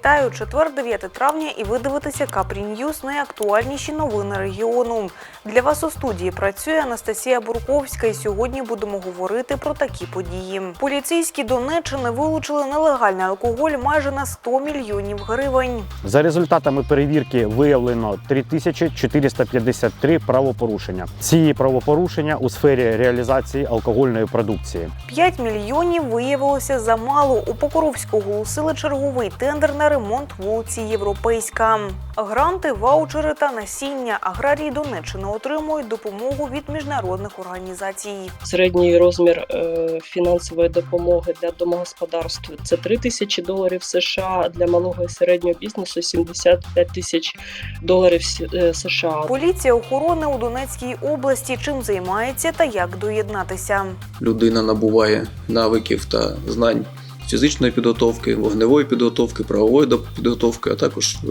Вітаю! Четвер, 9 травня, і ви дивитеся Капрі Ньюз найактуальніші новини регіону. Для вас у студії працює Анастасія Бурковська. І сьогодні будемо говорити про такі події. Поліцейські Донеччини вилучили нелегальний алкоголь майже на 100 мільйонів гривень. За результатами перевірки виявлено 3453 правопорушення. Ці правопорушення у сфері реалізації алкогольної продукції. 5 мільйонів виявилося замало. У Покровську оголосили черговий тендер на ремонт вулиці Європейська. Гранти, ваучери та насіння аграрії Донеччини отримують допомогу від міжнародних організацій. Середній розмір е, фінансової допомоги для домогосподарств це 3 тисячі доларів США, для малого і середнього бізнесу 75 тисяч доларів е, США. Поліція охорони у Донецькій області чим займається та як доєднатися. людина набуває навиків та знань фізичної підготовки, вогневої підготовки, правової підготовки, а також е,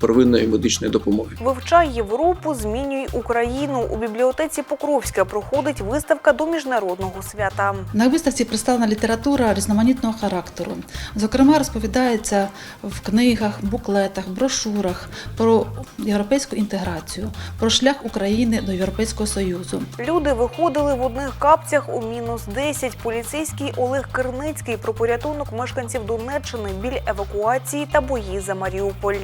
первинної медичної допомоги. Вивчай Європу, змінюй Україну. У бібліотеці Покровська проходить виставка до міжнародного свята. На виставці представлена література різноманітного характеру. Зокрема, розповідається в книгах, буклетах, брошурах про європейську інтеграцію, про шлях України до Європейського Союзу. Люди виходили в одних капцях у мінус 10. Поліцейський Олег Керницький про порятунок мешканців Донеччини біля евакуації та бої за Маріуполь.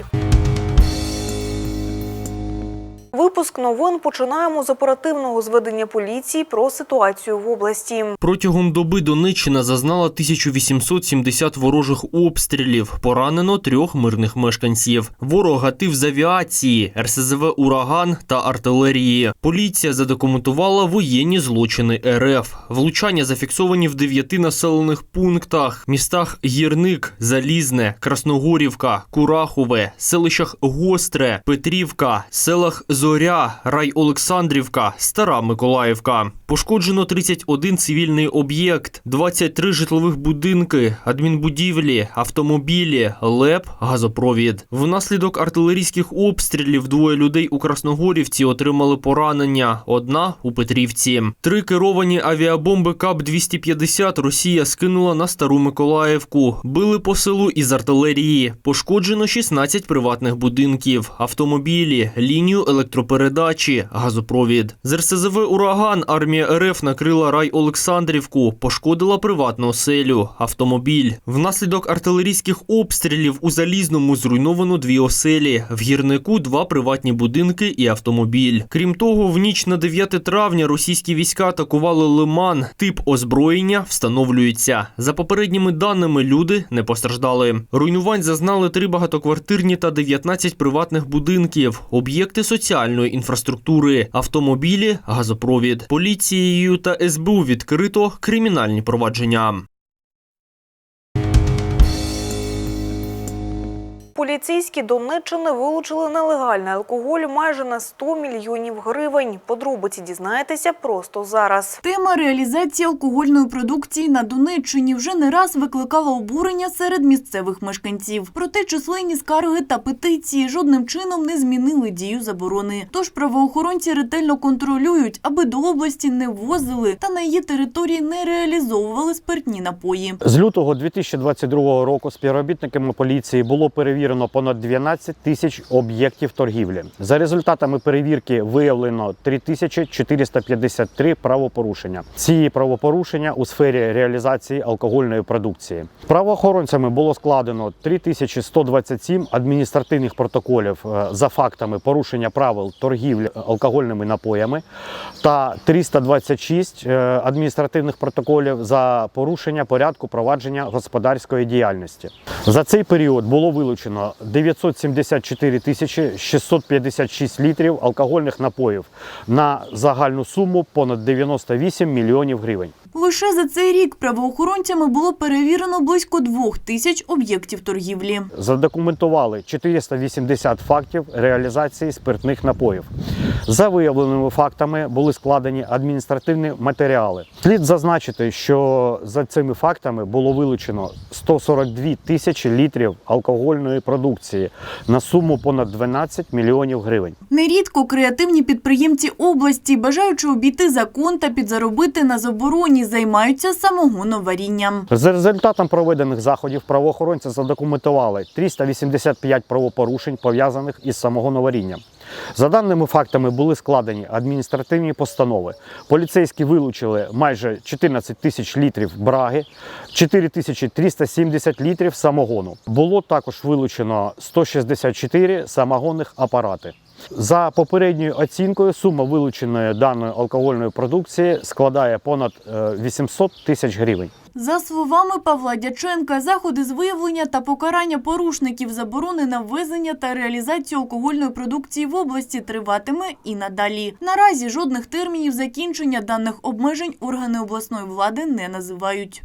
Випуск новин починаємо з оперативного зведення поліції про ситуацію в області. Протягом доби Донеччина зазнала 1870 ворожих обстрілів. Поранено трьох мирних мешканців. Ворог гатив з авіації, РСЗВ «Ураган» та артилерії. Поліція задокументувала воєнні злочини РФ. Влучання зафіксовані в дев'яти населених пунктах: містах Гірник, Залізне, Красногорівка, Курахове, селищах Гостре, Петрівка, селах Зоря, Рай Олександрівка, Стара Миколаївка. Пошкоджено 31 цивільний об'єкт, 23 житлових будинки, адмінбудівлі, автомобілі, ЛЕП, газопровід. Внаслідок артилерійських обстрілів двоє людей у Красногорівці отримали поранення. Одна у Петрівці. Три керовані авіабомби КАП-250 Росія скинула на Стару Миколаївку. Били по селу із артилерії. Пошкоджено 16 приватних будинків, автомобілі, лінію електропередачі, газопровід. З РСЗВ «Ураган» армія РФ накрила рай Олександрівку, пошкодила приватну оселю, автомобіль. Внаслідок артилерійських обстрілів у Залізному зруйновано дві оселі, в гірнику два приватні будинки і автомобіль. Крім того, в ніч на 9 травня російські війська атакували Лиман. Тип озброєння встановлюється. За попередніми даними, люди не постраждали. Руйнувань зазнали три багатоквартирні та 19 приватних будинків, об'єкти соціальної інфраструктури, автомобілі, газопровід. Поліцією та СБУ відкрито кримінальні провадження. Поліцейські Донеччини вилучили нелегальний алкоголь майже на 100 мільйонів гривень. Подробиці дізнаєтеся просто зараз. Тема реалізації алкогольної продукції на Донеччині вже не раз викликала обурення серед місцевих мешканців. Проте численні скарги та петиції жодним чином не змінили дію заборони. Тож правоохоронці ретельно контролюють, аби до області не ввозили та на її території не реалізовували спиртні напої. З лютого 2022 року співробітниками поліції було перевірено понад 12 тисяч об'єктів торгівлі. За результатами перевірки виявлено 3453 правопорушення. Ці правопорушення у сфері реалізації алкогольної продукції. Правоохоронцями було складено 3127 адміністративних протоколів е, за фактами порушення правил торгівлі алкогольними напоями та 326 е, адміністративних протоколів за порушення порядку провадження господарської діяльності. За цей період було вилучено 974 тисячі 656 літрів алкогольних напоїв на загальну суму понад 98 мільйонів гривень. Лише за цей рік правоохоронцями було перевірено близько двох тисяч об'єктів торгівлі. задокументували 480 фактів реалізації спиртних напоїв. За виявленими фактами були складені адміністративні матеріали. Слід зазначити, що за цими фактами було вилучено 142 тисячі літрів алкогольної продукції на суму понад 12 мільйонів гривень. Нерідко креативні підприємці області, бажаючи обійти закон та підзаробити на забороні займаються самогоноварінням. За результатом проведених заходів правоохоронці задокументували 385 правопорушень, пов'язаних із самогоноварінням. За даними фактами були складені адміністративні постанови. Поліцейські вилучили майже 14 тисяч літрів браги, 4 370 літрів самогону. Було також вилучено 164 самогонних апарати. За попередньою оцінкою, сума вилученої даної алкогольної продукції складає понад е, 800 тисяч гривень. За словами Павла Дяченка, заходи з виявлення та покарання порушників заборони на ввезення та реалізацію алкогольної продукції в області триватиме і надалі. Наразі жодних термінів закінчення даних обмежень органи обласної влади не називають.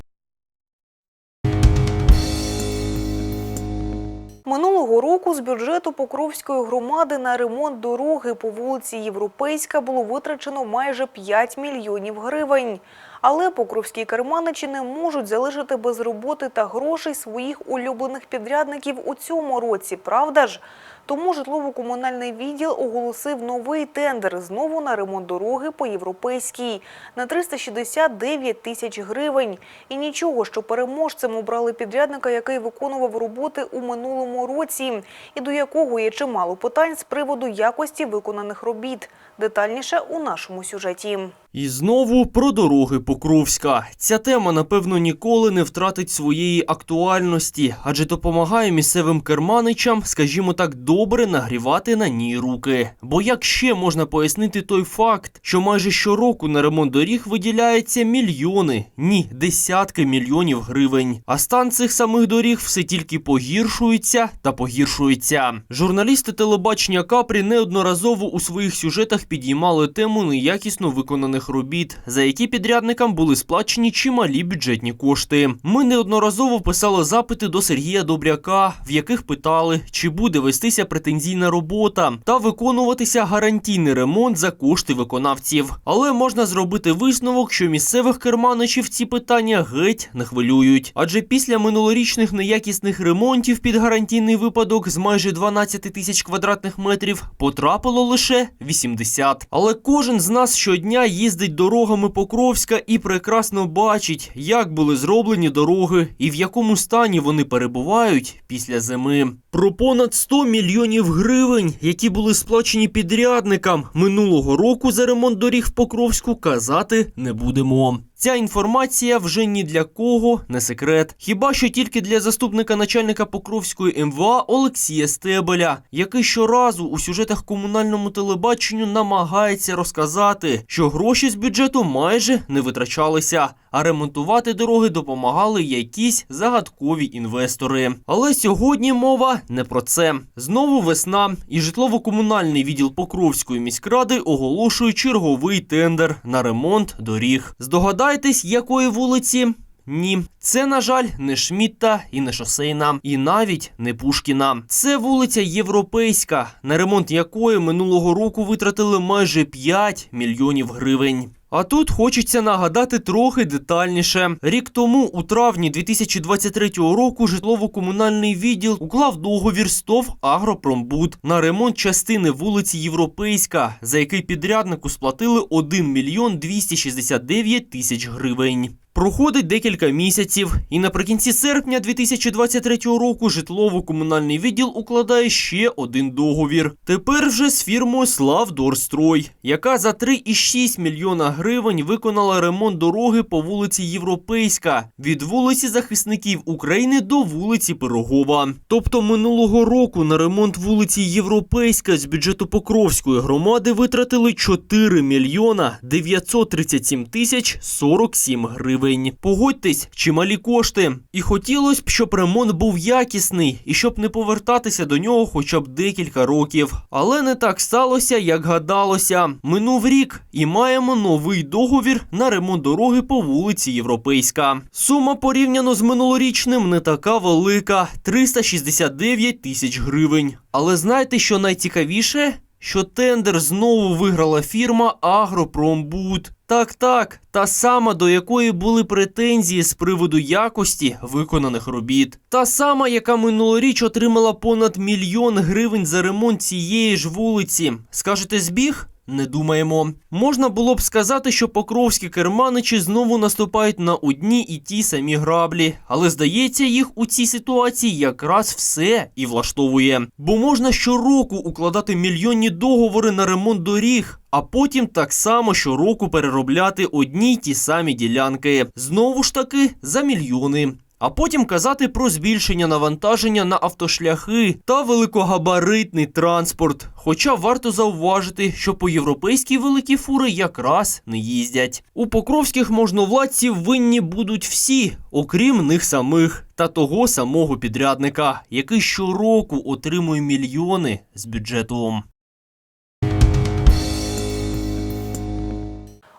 Минулого року з бюджету Покровської громади на ремонт дороги по вулиці Європейська було витрачено майже 5 мільйонів гривень. Але покровські керманичі не можуть залишити без роботи та грошей своїх улюблених підрядників у цьому році, правда ж? Тому житлово-комунальний відділ оголосив новий тендер знову на ремонт дороги по європейській на 369 тисяч гривень. І нічого, що переможцем обрали підрядника, який виконував роботи у минулому році, і до якого є чимало питань з приводу якості виконаних робіт. Детальніше у нашому сюжеті. І знову про дороги Покровська. Ця тема, напевно, ніколи не втратить своєї актуальності, адже допомагає місцевим керманичам, скажімо так, добре нагрівати на ній руки. Бо як ще можна пояснити той факт, що майже щороку на ремонт доріг виділяється мільйони, ні, десятки мільйонів гривень. А стан цих самих доріг все тільки погіршується та погіршується. Журналісти телебачення Капрі неодноразово у своїх сюжетах підіймали тему неякісно виконаних робіт, за які підрядникам були сплачені чималі бюджетні кошти. Ми неодноразово писали запити до Сергія Добряка, в яких питали, чи буде вестися претензійна робота та виконуватися гарантійний ремонт за кошти виконавців. Але можна зробити висновок, що місцевих керманичів ці питання геть не хвилюють. Адже після минулорічних неякісних ремонтів під гарантійний випадок з майже 12 тисяч квадратних метрів потрапило лише 80. Але кожен з нас щодня їздить дорогами Покровська і прекрасно бачить, як були зроблені дороги і в якому стані вони перебувають після зими. Про понад 100 мільйонів гривень, які були сплачені підрядникам минулого року за ремонт доріг в Покровську, казати не будемо. Ця інформація вже ні для кого не секрет. Хіба що тільки для заступника начальника Покровської МВА Олексія Стебеля, який щоразу у сюжетах комунальному телебаченню намагається розказати, що гроші з бюджету майже не витрачалися, а ремонтувати дороги допомагали якісь загадкові інвестори. Але сьогодні мова не про це. Знову весна, і житлово-комунальний відділ Покровської міськради оголошує черговий тендер на ремонт доріг. Здогадайтесь, якої вулиці? Ні, це, на жаль, не Шмітта і не шосейна, і навіть не Пушкіна. Це вулиця Європейська, на ремонт якої минулого року витратили майже 5 мільйонів гривень. А тут хочеться нагадати трохи детальніше. Рік тому, у травні 2023 року, житлово-комунальний відділ уклав договір з Агропромбуд на ремонт частини вулиці Європейська, за який підряднику сплатили 1 мільйон 269 тисяч гривень. Проходить декілька місяців, і наприкінці серпня 2023 року житлово-комунальний відділ укладає ще один договір. Тепер вже з фірмою Славдорстрой, яка за 3,6 мільйона гривень виконала ремонт дороги по вулиці Європейська від вулиці захисників України до вулиці Пирогова. Тобто минулого року на ремонт вулиці Європейська з бюджету Покровської громади витратили 4 мільйона 937 тисяч 47 гривень. Погодьтесь, чималі кошти. І хотілося б, щоб ремонт був якісний і щоб не повертатися до нього хоча б декілька років. Але не так сталося, як гадалося. Минув рік і маємо новий договір на ремонт дороги по вулиці Європейська. Сума порівняно з минулорічним не така велика 369 тисяч гривень. Але знаєте, що найцікавіше? Що тендер знову виграла фірма Агропромбуд. Так, так, та сама, до якої були претензії з приводу якості виконаних робіт. Та сама, яка минулоріч отримала понад мільйон гривень за ремонт цієї ж вулиці. Скажете, збіг? Не думаємо. Можна було б сказати, що покровські керманичі знову наступають на одні і ті самі граблі, але здається, їх у цій ситуації якраз все і влаштовує. Бо можна щороку укладати мільйонні договори на ремонт доріг, а потім так само щороку переробляти одні й ті самі ділянки. Знову ж таки за мільйони. А потім казати про збільшення навантаження на автошляхи та великогабаритний транспорт. Хоча варто зауважити, що по європейській великі фури якраз не їздять. У покровських можновладців винні будуть всі, окрім них самих, та того самого підрядника, який щороку отримує мільйони з бюджету.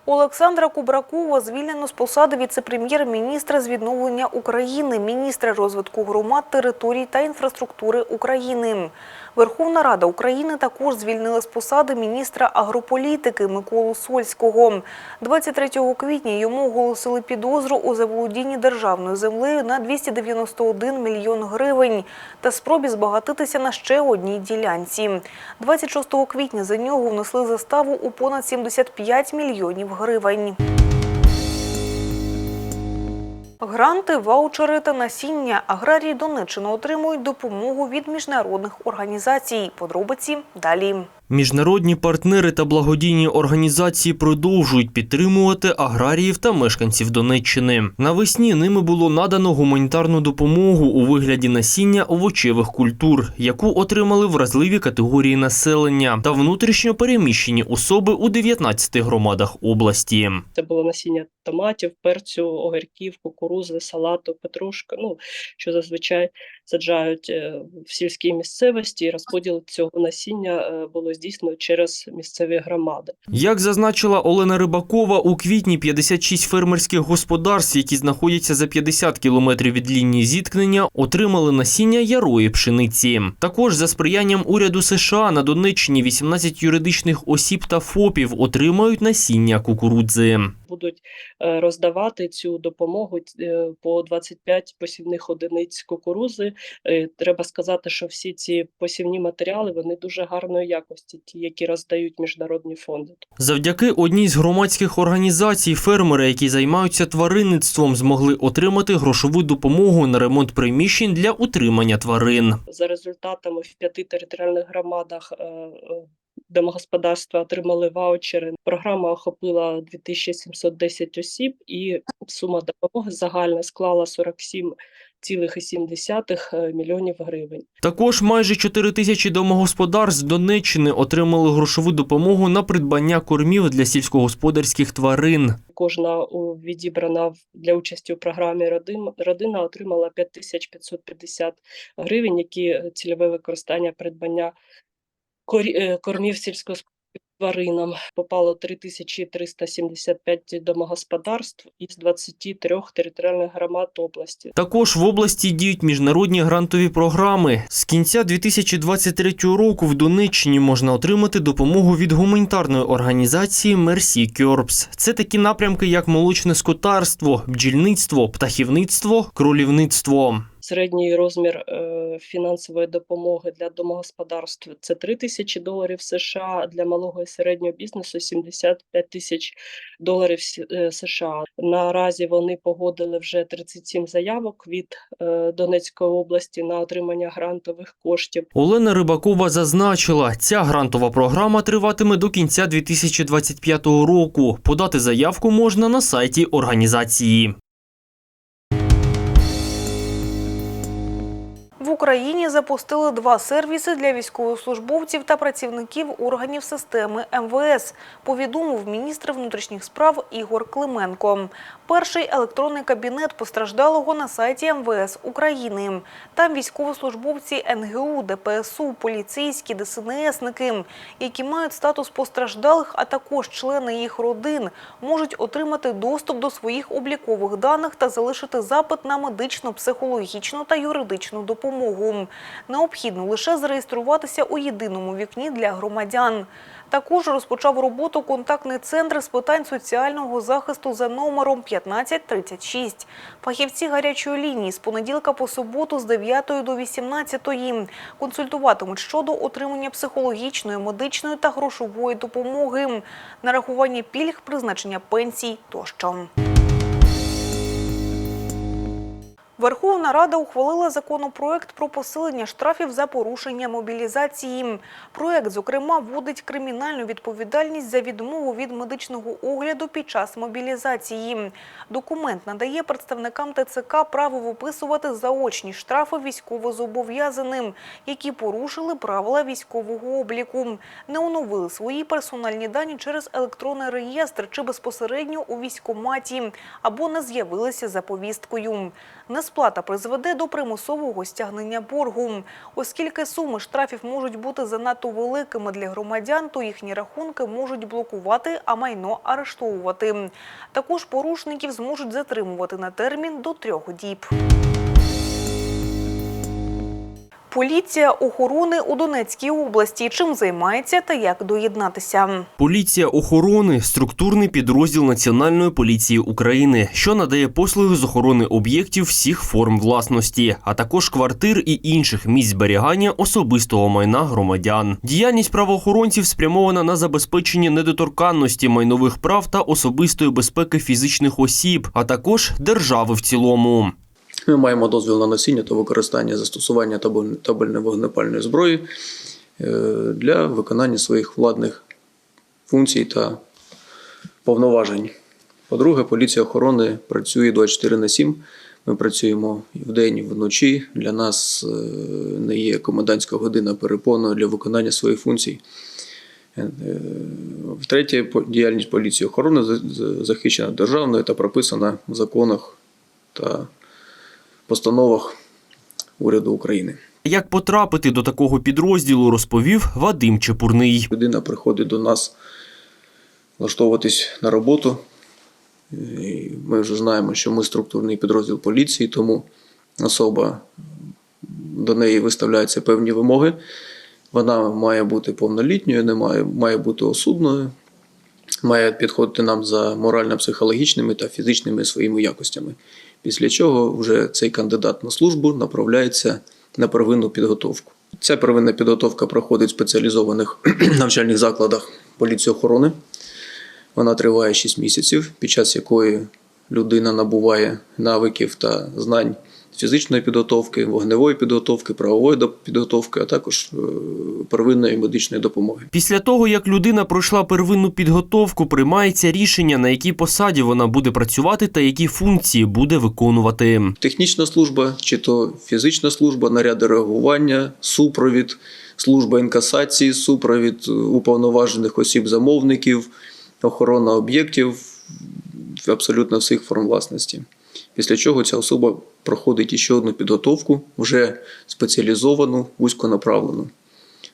Олександра Кубракова звільнено з посади віце-прем'єр-міністра з відновлення України, міністра розвитку громад, територій та інфраструктури України. Верховна Рада України також звільнила з посади міністра агрополітики Миколу Сольського. 23 квітня йому оголосили підозру у заволодінні державною землею на 291 мільйон гривень та спробі збагатитися на ще одній ділянці. 26 квітня за нього внесли заставу у понад 75 мільйонів гривень. Гранти, ваучери та насіння аграрії Донеччини отримують допомогу від міжнародних організацій. Подробиці далі. Міжнародні партнери та благодійні організації продовжують підтримувати аграріїв та мешканців Донеччини. Навесні ними було надано гуманітарну допомогу у вигляді насіння овочевих культур, яку отримали вразливі категорії населення та внутрішньо переміщені особи у 19 громадах області. Це було насіння томатів, перцю, огірків, кукурузи, салату, петрушки. Ну що зазвичай саджають е, в сільській місцевості. Розподіл цього насіння е, було здійснено через місцеві громади. Як зазначила Олена Рибакова, у квітні 56 фермерських господарств, які знаходяться за 50 кілометрів від лінії зіткнення, отримали насіння ярої пшениці. Також за сприянням уряду США на Донеччині 18 юридичних осіб та ФОПів отримають насіння кукурудзи. Будуть е, роздавати цю допомогу е, по 25 посівних одиниць кукурузи. Е, Треба сказати, що всі ці посівні матеріали вони дуже гарної якості, ті, які роздають міжнародні фонди. Завдяки одній з громадських організацій фермери, які займаються тваринництвом, змогли отримати грошову допомогу на ремонт приміщень для утримання тварин. За результатами в п'яти територіальних громадах домогосподарства отримали ваучери. Програма охопила 2710 осіб, і сума допомоги загальна склала 47,7 мільйонів гривень. Також майже 4 тисячі домогосподарств Донеччини отримали грошову допомогу на придбання кормів для сільськогосподарських тварин. Кожна відібрана для участі у програмі родин, родина отримала 5550 гривень, які е, цільове використання придбання е, кормів сільськогосподарським тваринам попало 3375 домогосподарств із 23 територіальних громад області. Також в області діють міжнародні грантові програми. З кінця 2023 року в Донеччині можна отримати допомогу від гуманітарної організації Mercy Corps. Це такі напрямки, як молочне скотарство, бджільництво, птахівництво, кролівництво. Середній розмір е, фінансової допомоги для домогосподарств це 3 тисячі доларів США, для малого і середнього бізнесу 75 тисяч доларів е, США. Наразі вони погодили вже 37 заявок від е, Донецької області на отримання грантових коштів. Олена Рибакова зазначила, ця грантова програма триватиме до кінця 2025 року. Подати заявку можна на сайті організації. Україні запустили два сервіси для військовослужбовців та працівників органів системи МВС, повідомив міністр внутрішніх справ Ігор Клименко. Перший електронний кабінет постраждалого на сайті МВС України. Там військовослужбовці НГУ, ДПСУ, поліцейські, ДСНСники, які мають статус постраждалих, а також члени їх родин, можуть отримати доступ до своїх облікових даних та залишити запит на медичну, психологічну та юридичну допомогу. Необхідно лише зареєструватися у єдиному вікні для громадян. Також розпочав роботу контактний центр з питань соціального захисту за номером 1536. Фахівці гарячої лінії з понеділка по суботу з 9 до 18 консультуватимуть щодо отримання психологічної, медичної та грошової допомоги, нарахування пільг, призначення пенсій тощо. Верховна Рада ухвалила законопроект про посилення штрафів за порушення мобілізації. Проект, зокрема, вводить кримінальну відповідальність за відмову від медичного огляду під час мобілізації. Документ надає представникам ТЦК право виписувати заочні штрафи військовозобов'язаним, які порушили правила військового обліку, не оновили свої персональні дані через електронний реєстр чи безпосередньо у військкоматі або не з'явилися за повісткою. Несплата призведе до примусового стягнення боргу. Оскільки суми штрафів можуть бути занадто великими для громадян, то їхні рахунки можуть блокувати, а майно арештовувати. Також порушників зможуть затримувати на термін до трьох діб. Поліція охорони у Донецькій області. Чим займається та як доєднатися? Поліція охорони структурний підрозділ Національної поліції України, що надає послуги з охорони об'єктів всіх форм власності, а також квартир і інших місць зберігання особистого майна громадян. Діяльність правоохоронців спрямована на забезпечення недоторканності майнових прав та особистої безпеки фізичних осіб, а також держави в цілому. Ми маємо дозвіл на носіння та використання застосування табель- табельно-вогнепальної зброї е, для виконання своїх владних функцій та повноважень. По-друге, поліція охорони працює 24 на 7. Ми працюємо і вдень, і вночі. Для нас е, не є комендантська година перепоною для виконання своїх функцій. Е, Втретє, діяльність поліції охорони за- за- захищена державною та прописана в законах та постановах уряду України. Як потрапити до такого підрозділу, розповів Вадим Чепурний. Людина приходить до нас влаштовуватись на роботу. І ми вже знаємо, що ми структурний підрозділ поліції, тому особа до неї виставляються певні вимоги. Вона має бути повнолітньою, не має, має бути осудною, має підходити нам за морально-психологічними та фізичними своїми якостями. Після чого вже цей кандидат на службу направляється на первинну підготовку. Ця первинна підготовка проходить в спеціалізованих навчальних закладах поліції охорони. Вона триває 6 місяців, під час якої людина набуває навиків та знань фізичної підготовки, вогневої підготовки, правової підготовки, а також е, первинної медичної допомоги. Після того, як людина пройшла первинну підготовку, приймається рішення, на якій посаді вона буде працювати та які функції буде виконувати. Технічна служба, чи то фізична служба, наряди реагування, супровід, служба інкасації, супровід е, уповноважених осіб замовників, охорона об'єктів абсолютно всіх форм власності. Після чого ця особа проходить іще одну підготовку, вже спеціалізовану, вузьконаправлену.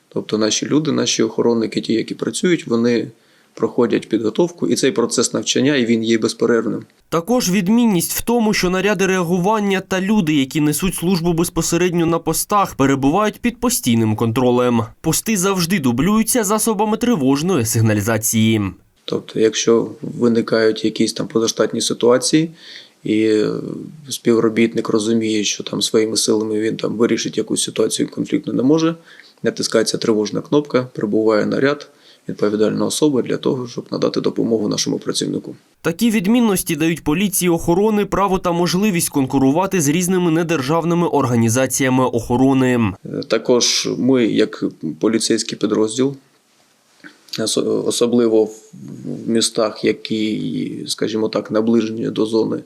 Тобто наші люди, наші охоронники, ті, які працюють, вони проходять підготовку, і цей процес навчання і він є безперервним. Також відмінність в тому, що наряди реагування та люди, які несуть службу безпосередньо на постах, перебувають під постійним контролем. Пости завжди дублюються засобами тривожної сигналізації. Тобто, якщо виникають якісь там позаштатні ситуації, і е, співробітник розуміє, що там своїми силами він там вирішить якусь ситуацію конфліктну не може, натискається тривожна кнопка, прибуває наряд, відповідальна особа для того, щоб надати допомогу нашому працівнику. Такі відмінності дають поліції охорони право та можливість конкурувати з різними недержавними організаціями охорони. Е, Також ми, як поліцейський підрозділ, особливо в в містах, які, скажімо так, наближені до зони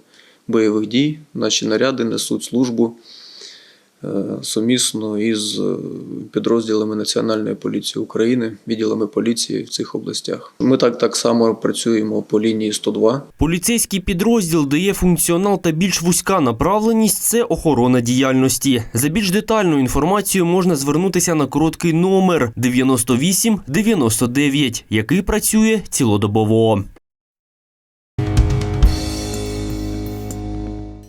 бойових дій, наші наряди несуть службу е, сумісно із е, підрозділами Національної поліції України, відділами поліції в цих областях. Ми так, так само працюємо по лінії 102. Поліцейський підрозділ дає функціонал та більш вузька направленість це охорона діяльності. За більш детальною інформацією можна звернутися на короткий номер 98 99, який працює цілодобово.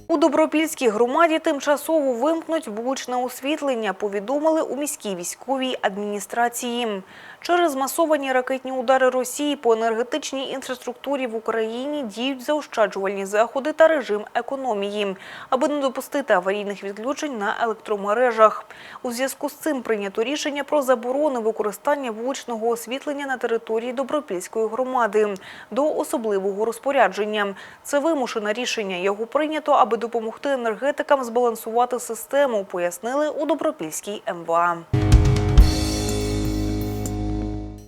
У Добропільській громаді тимчасово вимкнуть вуличне освітлення, повідомили у міській військовій адміністрації. Через масовані ракетні удари Росії по енергетичній інфраструктурі в Україні діють заощаджувальні заходи та режим економії, аби не допустити аварійних відключень на електромережах. У зв'язку з цим прийнято рішення про заборону використання вуличного освітлення на території Добропільської громади до особливого розпорядження. Це вимушене рішення. Його прийнято, аби допомогти енергетикам збалансувати систему, пояснили у Добропільській МВА.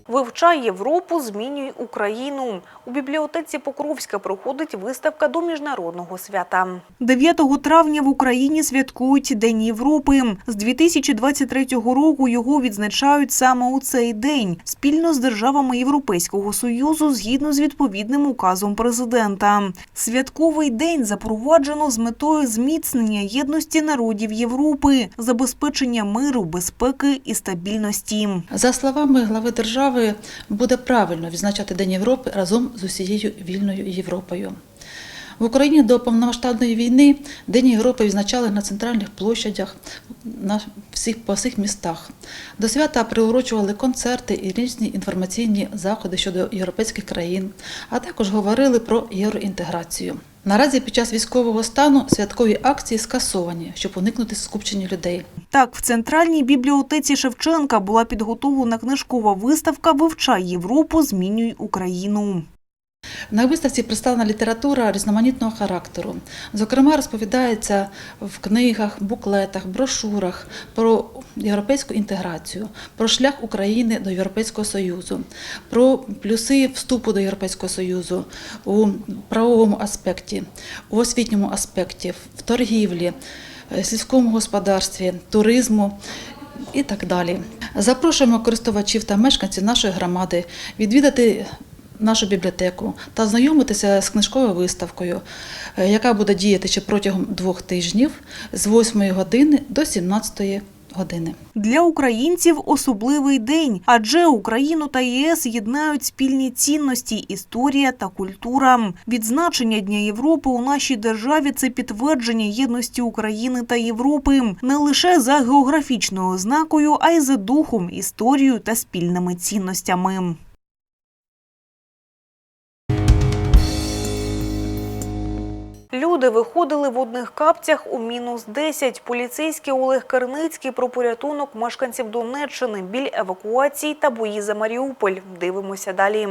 Вивчай Європу, змінюй Україну. У бібліотеці Покровська проходить виставка до міжнародного свята. 9 травня в Україні святкують День Європи. З 2023 року його відзначають саме у цей день спільно з державами Європейського союзу згідно з відповідним указом президента. Святковий день запроваджено з метою зміцнення єдності народів Європи, забезпечення миру, безпеки і стабільності. За словами глави держави, буде правильно відзначати День Європи разом з усією вільною Європою. В Україні до повномасштабної війни День Європи відзначали на центральних площадях на всіх, по всіх містах. До свята приурочували концерти і різні інформаційні заходи щодо європейських країн, а також говорили про євроінтеграцію. Наразі під час військового стану святкові акції скасовані, щоб уникнути скупчення людей. Так, в центральній бібліотеці Шевченка була підготовлена книжкова виставка Вивчай Європу, змінюй Україну. На виставці представлена література різноманітного характеру. Зокрема, розповідається в книгах, буклетах, брошурах про європейську інтеграцію, про шлях України до Європейського Союзу, про плюси вступу до Європейського Союзу у правовому аспекті, у освітньому аспекті, в торгівлі, е, сільському господарстві, туризму і так далі. Запрошуємо користувачів та мешканців нашої громади відвідати нашу бібліотеку та ознайомитися з книжковою виставкою, е, яка буде діяти ще протягом двох тижнів з 8 години до 17 години. Для українців особливий день, адже Україну та ЄС єднають спільні цінності, історія та культура. Відзначення Дня Європи у нашій державі це підтвердження єдності України та Європи не лише за географічною ознакою, а й за духом, історією та спільними цінностями. Люди виходили в одних капцях у мінус 10. Поліцейський Олег Керницький про порятунок мешканців Донеччини, біль евакуації та бої за Маріуполь. Дивимося далі.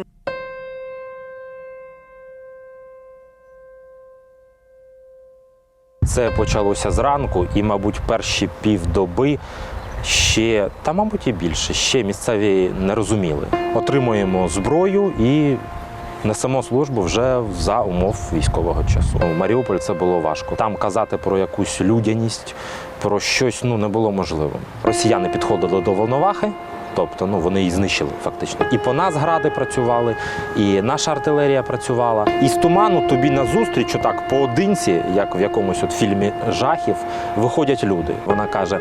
Це почалося зранку, і, мабуть, перші півдоби ще, та, мабуть, і більше, ще місцеві не розуміли. Отримуємо зброю і несемо службу вже за умов військового часу. У Маріуполь це було важко. Там казати про якусь людяність, про щось ну, не було можливим. Росіяни підходили до Волновахи. Тобто ну, вони її знищили фактично. І по нас гради працювали, і наша артилерія працювала. І з туману тобі назустріч, отак поодинці, як в якомусь от фільмі жахів, виходять люди. Вона каже: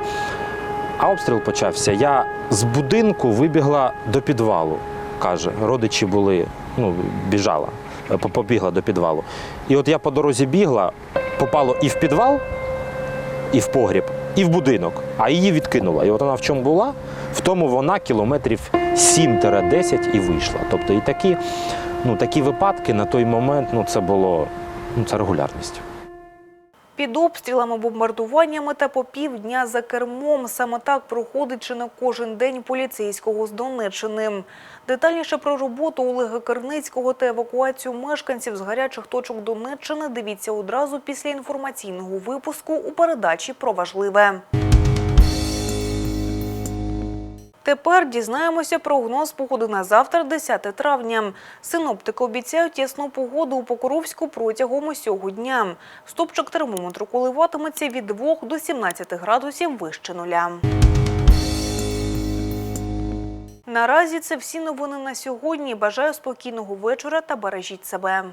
а обстріл почався. Я з будинку вибігла до підвалу. Каже, родичі були, ну, біжала, е, побігла до підвалу. І от я по дорозі бігла, попало і в підвал, і в погріб, і в будинок, а її відкинула. І от вона в чому була, в тому вона кілометрів 7-10 і вийшла. Тобто і такі, ну, такі випадки на той момент ну, це було ну, це регулярність. Під обстрілами, бомбардуваннями та по півдня за кермом. Саме так проходить чи не кожен день поліцейського з Донеччини. Детальніше про роботу Олега Керницького та евакуацію мешканців з гарячих точок Донеччини дивіться одразу після інформаційного випуску у передачі про важливе. Тепер дізнаємося прогноз погоди на завтра, 10 травня. Синоптики обіцяють ясну погоду у Покровську протягом усього дня. Стопчик термометру коливатиметься від 2 до 17 градусів вище нуля. Наразі це всі новини на сьогодні. Бажаю спокійного вечора та бережіть себе.